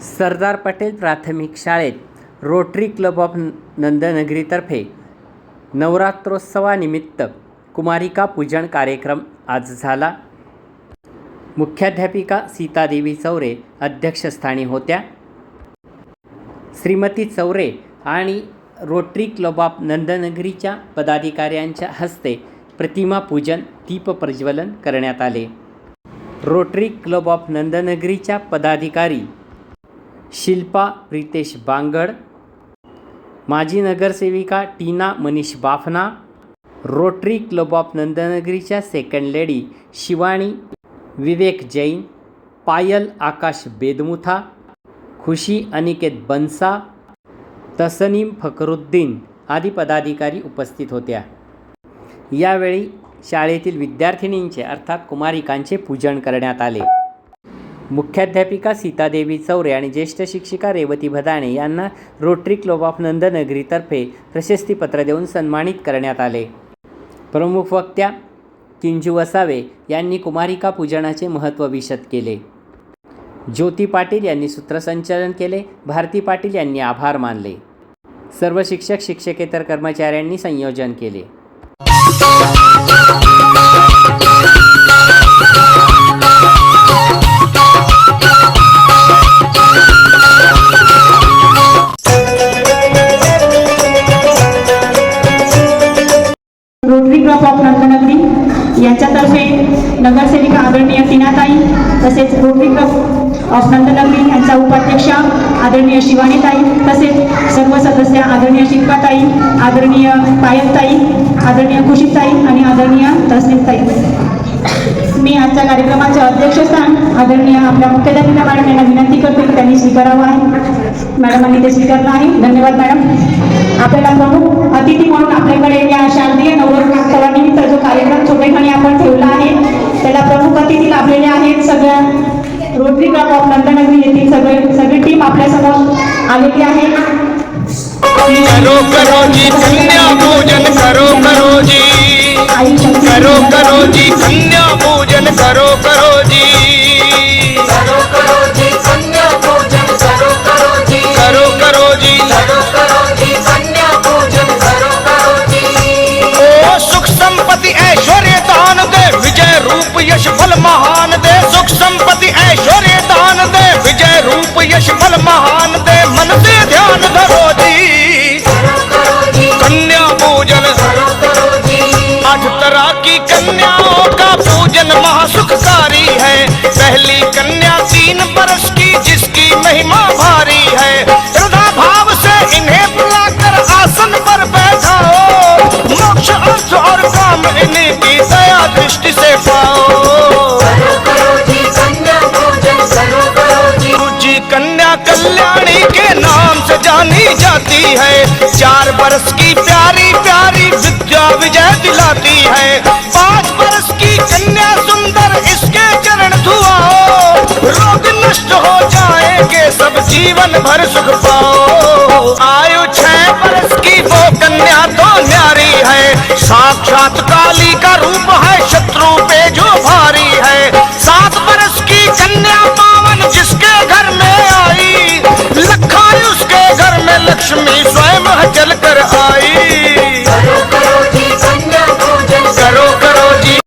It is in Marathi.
सरदार पटेल प्राथमिक शाळेत रोटरी क्लब ऑफ नंदनगरीतर्फे नवरात्रोत्सवानिमित्त कुमारिका पूजन कार्यक्रम आज झाला. मुख्याध्यापिका सीतादेवी चौरे अध्यक्षस्थानी होत्या. श्रीमती चौरे आणि रोटरी क्लब ऑफ नंदनगरीच्या पदाधिकाऱ्यांच्या हस्ते प्रतिमा पूजन दीपप्रज्वलन करण्यात आले. रोटरी क्लब ऑफ नंदनगरीच्या पदाधिकारी शिल्पा प्रितेश बांगड माजी नगरसेविका Tina Manish Bafna rotary club of नंदनगरीच्या second lady Shivani Vivek Jain Payal Akash Bedmutha Khushi Aniket Bansa Tasneem Fakhruddin आदी पदाधिकारी उपस्थित होत्या. यावेळी शाळेतील विद्यार्थिनींचे अर्थात कुमारिकांचे पूजन करण्यात आले. मुख्याध्यापिका सीतादेवी चौरे आणि ज्येष्ठ शिक्षिका रेवती भदाणे यांना रोटरी क्लब ऑफ नंदनगरीतर्फे प्रशस्तीपत्र देऊन सन्मानित करण्यात आले. प्रमुख वक्त्या किंजू वसावे यांनी कुमारिका पूजनाचे महत्त्व विशद केले. ज्योती पाटील यांनी सूत्रसंचालन केले. भारती पाटील यांनी आभार मानले. सर्व शिक्षक शिक्षकेतर कर्मचाऱ्यांनी संयोजन केले. यांच्यातर्फे नगरसेविका आदरणीय टीनाताई तसेच रोटरी क्लब ऑफ नंदनगरी यांचा उपाध्यक्ष आदरणीय शिवानीताई तसेच सर्व सदस्य आदरणीय शिल्पाताई आदरणीय पायलताई आदरणीय खुशीताई आणि आदरणीय तहसीलताई. मी आजच्या कार्यक्रमाचे अध्यक्षस्थान आदरणीय आपल्या मुख्याध्यापिका मॅडम यांना विनंती करते की त्यांनी स्वीकारावं आहे. मॅडमांनी ते स्वीकारलं आहे. धन्यवाद मॅडम. आपल्याला प्रमुख छोटेखानी आपण ठेवला आहे. त्याला प्रमुख अतिथी लाभलेले आहेत सगळ्या रोटरी क्लब ऑफ नंदनगरी येथील सगळे सगळी टीम आपल्यासमोर आलेली आहे. करो करो जी कन्या पूजन करो करो जी. करो करो जी कन्या पूजन करो करो जी. महान दे सुख संपत्ति ऐश्वर्य दान दे विजय रूप यश फल महान दे मन से ध्यान धरो जी। कन्या पूजन आठ तरह की कन्याओं का पूजन महासुखकारी है। पहली कन्या तीन वर्ष की जिसकी महिमा भारी है। के नाम से जानी जाती है। चार बरस की प्यारी प्यारी विद्या विजय दिलाती है। पाँच बरस की कन्या सुंदर इसके चरण धुआओ रोग नष्ट हो जाएँगे, सब जीवन भर सुख पाओ। आयु छह बरस की वो कन्या तो न्यारी है। साक्षात काली का रूप है शत्रु।